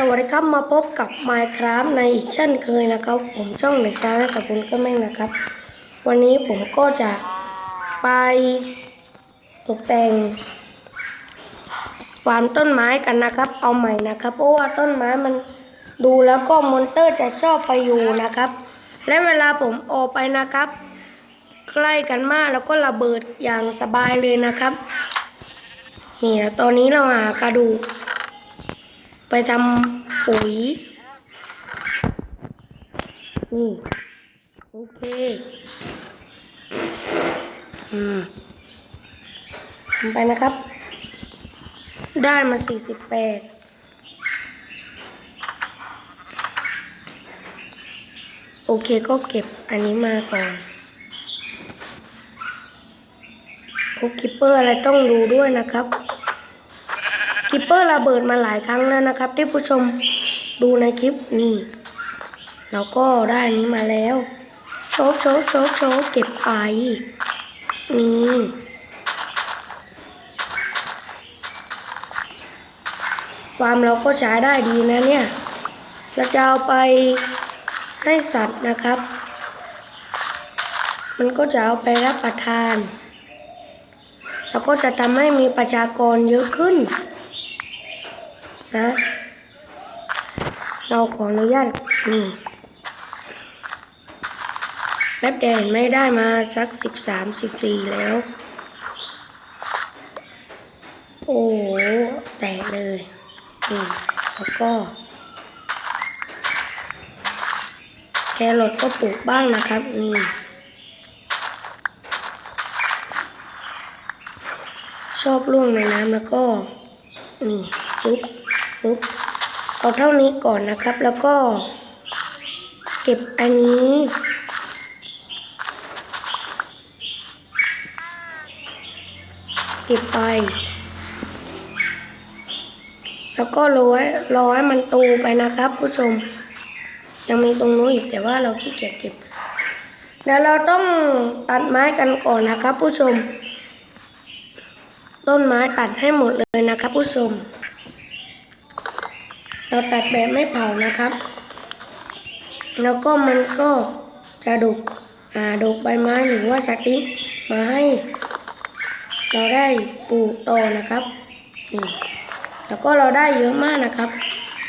สวัสดีครับมาพบกับ Minecraft ในอีกเช่นเคยนะครับ ผมช่องเด็กชายและกับคุณก็แม่งนะครับ วันนี้ผมก็จะไปตกแต่งฟาร์มต้นไม้กันนะครับ เอาใหม่นะครับ เพราะว่าต้นไม้มันดูแล้วก็มอนเตอร์จะชอบไปอยู่นะครับ และเวลาผมออกไปนะครับ ใกล้กันมากแล้วก็ระเบิดอย่างสบายเลยนะครับนี่นะตอนนี้เราหากระดูก ไปทำปุ๋ยนี่โอเค อืมทำไปนะครับ ได้มาสี่สิบแปดโอเคก็เก็บอันนี้มาก่อนพวกคิปเปอร์อะไรต้องดูด้วยนะครับ คิปเปอร์ระเบิดมาหลายครั้งแล้วนะครับที่ผู้ชมดูในคลิปนี่เราก็ได้นี้มาแล้วโชว์โชว์โชว์โชว์เก็บไปนี่ฟาร์มเราก็ใช้ได้ดีนะเนี่ย เราจะเอาไปให้สัตว์นะครับ มันก็จะเอาไปรับประทาน แล้วก็จะทำให้มีประชากรเยอะขึ้น นะ เราขออนุญาตนี่แป๊บเดียวเห็นไม่ได้มาสักสิบสามสิบสี่แล้ว โอ้แตกเลยนี่แล้วก็ แครอทก็ปลูกบ้างนะครับ นี่ชอบล่วงในน้ำแล้วก็ นี่ปุ๊บ ปุ๊บเอาเท่านี้ก่อนนะครับ แล้วก็ เก็บอันนี้ เก็บไปแล้วก็รอให้รอให้มันโตไปนะครับ ผู้ชม ยังมีตรงนู้นอีกแต่ว่าเราขี้เกียจเก็บเดี๋ยวเราต้องตัดไม้กันก่อนนะครับ ผู้ชม ต้นไม้ตัดให้หมดเลยนะครับ ผู้ชม เราตัดแบบไม่เผานะครับ แล้วก็มันก็จะดกอ่าดกใบไม้หรือว่าสติ๊กมาให้ เราได้ปลูกต่อนะครับนี่แล้วก็เราได้เยอะมากนะครับ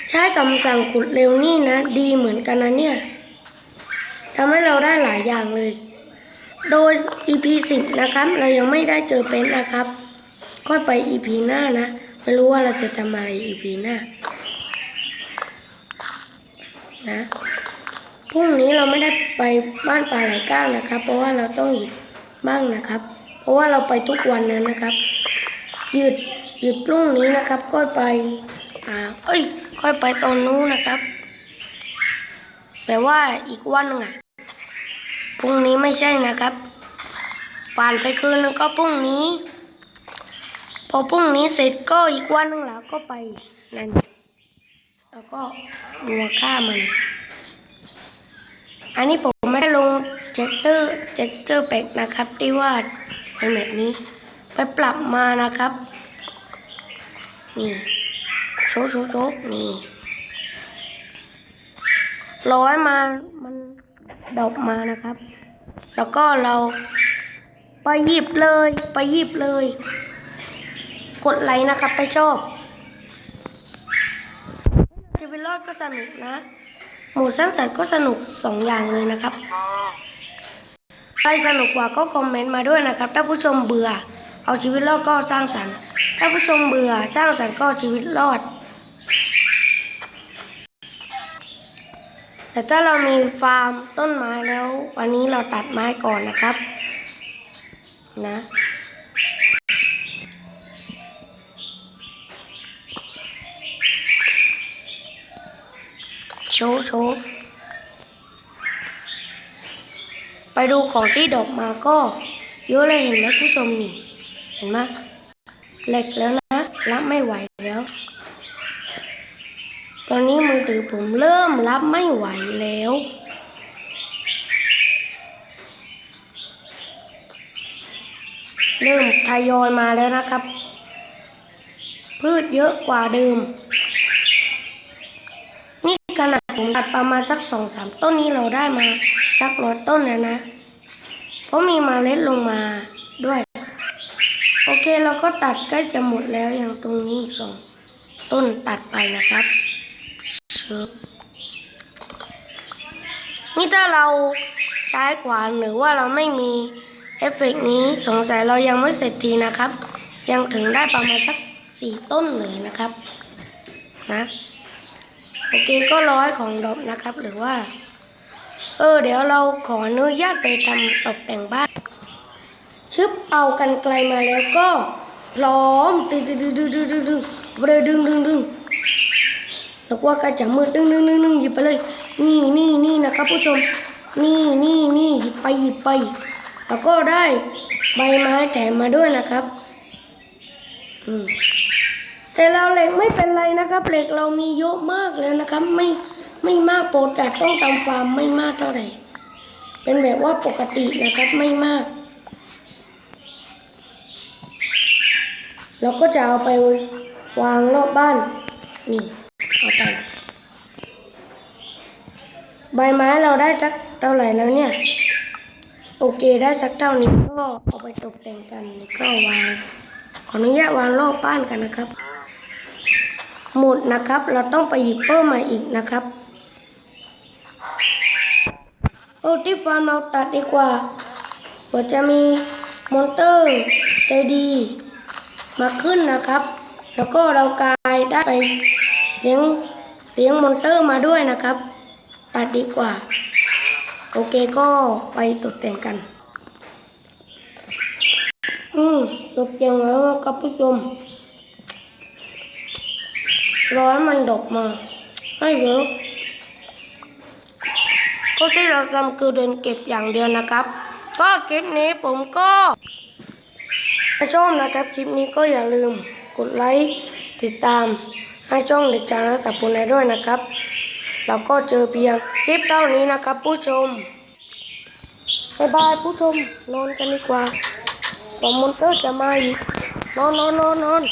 ใช้คำสั่งขุดเร็วนี่นะ ดีเหมือนกันนะเนี่ยทำให้เราได้หลายอย่างเลย โดย EP 10 นะครับ เรายังไม่ได้เจอเป็นนะครับ ค่อยไป EP หน้านะ ไม่รู้ว่าเราจะทำอะไร EP หน้า นะพรุ่งนี้เราไม่ได้ไปบ้านปลาไหลก้างนะครับ เพราะว่าเราต้องหยุดบ้างนะครับ เพราะว่าเราไปทุกวันนั้นนะครับ หยุดหยุดพรุ่งนี้นะครับก็ไปอ่าเอ้ยค่อยไปตอนนู้นนะครับแปลว่าอีกวันหนึงอะพรุ่งนี้ไม่ใช่นะครับ ผ่านไปคืนนึงก็พรุ่งนี้ พอพรุ่งนี้เสร็จก็อีกวันหนึงแล้วก็ไปนั่น แล้วก็มัวฆ่ามัน อันนี้ผมไม่ได้ลงเจคเตอร์เจคเตอร์แปกนะครับ ที่ว่าเป็นแบบนี้ ไปปรับมานะครับ นี่โชกโชกโชกนี่ร้อยมามันดอกมานะครับ แล้วก็เราไปหยิบเลย ไปหยิบเลย กดไลค์นะครับถ้าชอบ ชีวิตรอดก็สนุกนะ หมู่สร้างสรรค์ก็สนุกสองอย่างเลยนะครับ ใครสนุกกว่าก็คอมเมนต์มาด้วยนะครับ ถ้าผู้ชมเบื่อ เอาชีวิตรอดก็สร้างสรรค์ ถ้าผู้ชมเบื่อสร้างสรรค์ก็ชีวิตรอด แต่ถ้าเรามีฟาร์มต้นไม้แล้ว วันนี้เราตัดไม้ก่อนนะครับ นะ ชว์โชว์ไปดูของที่ดอกมาก็เยอะเลยเห็นไหมผู้ชมนี่ เห็นไหมเหล็กแล้วนะรับไม่ไหวแล้ว ตอนนี้มือถือผมเริ่มรับไม่ไหวแล้วเริ่มทยอยมาแล้วนะครับ พืชเยอะกว่าเดิม ผมตัดประมาณสักสองสามต้นนี้เราได้มาสักร้อยต้นแล้วนะ เพราะมีมาเล็ดลงมาด้วย โอเคเราก็ตัดใกล้จะหมดแล้วอย่างตรงนี้สองต้นตัดไปนะครับนี่ถ้าเราใช้ขวานหรือว่าเราไม่มีเอฟเฟกต์นี้สงสัยเรายังไม่เสร็จทีนะครับ ยังถึงได้ประมาณสักสี่ต้นเลยนะครับนะ โอเคก็ร้อยของดอบนะครับ หรือว่า เออ เดี๋ยวเราขออนุญาตไปทำตกแต่งบ้าน ชึบเอากันไกลมาแล้วก็ พร้อมดึงดึงดึงดึงดึงดึงดึงดึงดึงดึงแล้วว่าก็จะมืดดึงดึงดึงดึงหยิบไปเลย นี่นี่นี่นะครับผู้ชม นี่นี่นี่หยิบไปหยิบไป แล้วก็ได้ใบไม้แถมมาด้วยนะครับ อืม แต่เราเหล็กไม่เป็นไรนะครับเหล็กเรามีเยอะมากแล้วนะครับ ไม่ไม่มากโปรดแต่ต้องตามฟาร์มไม่มากเท่าไหร่ เป็นแบบว่าปกตินะครับไม่มาก เราก็จะเอาไปวางรอบบ้านนี่เอาไปใบไม้เราได้สักเท่าไหร่แล้วเนี่ย โอเคได้สักเท่านี้ก็เอาไปตกแต่งกันแล้วก็วางขออนุญาตวางรอบบ้านกันนะครับ หมดนะครับ เราต้องไปหยิบเพิ่มมาอีกนะครับโอ้ที่ฟาร์มเราตัดดีกว่าเผื่อจะมีมอนเตอร์ใจดี มาขึ้นนะครับ แล้วก็เรากายได้ไปเลี้ยงเลี้ยงมอนเตอร์มาด้วยนะครับ ตัดดีกว่า โอเคก็ไปตกแต่งกัน อืมตกแต่งแล้วครับผู้ชม ร้อยมันดกมาให้เยอะก็ที่เราทำคือเดินเก็บอย่างเดียวนะครับ ก็คลิปนี้ผมก็ถ้าชอบนะครับคลิปนี้ก็อย่าลืมกดไลค์ติดตามให้ช่องเด็กจางและสับปุนได้ด้วยนะครับ เราก็เจอเพียงคลิปเท่านี้นะครับ ผู้ชมบายบายผู้ชมนอนกันดีกว่าผมมอนเตอร์จะมาอีกนอนนอนนอนนอน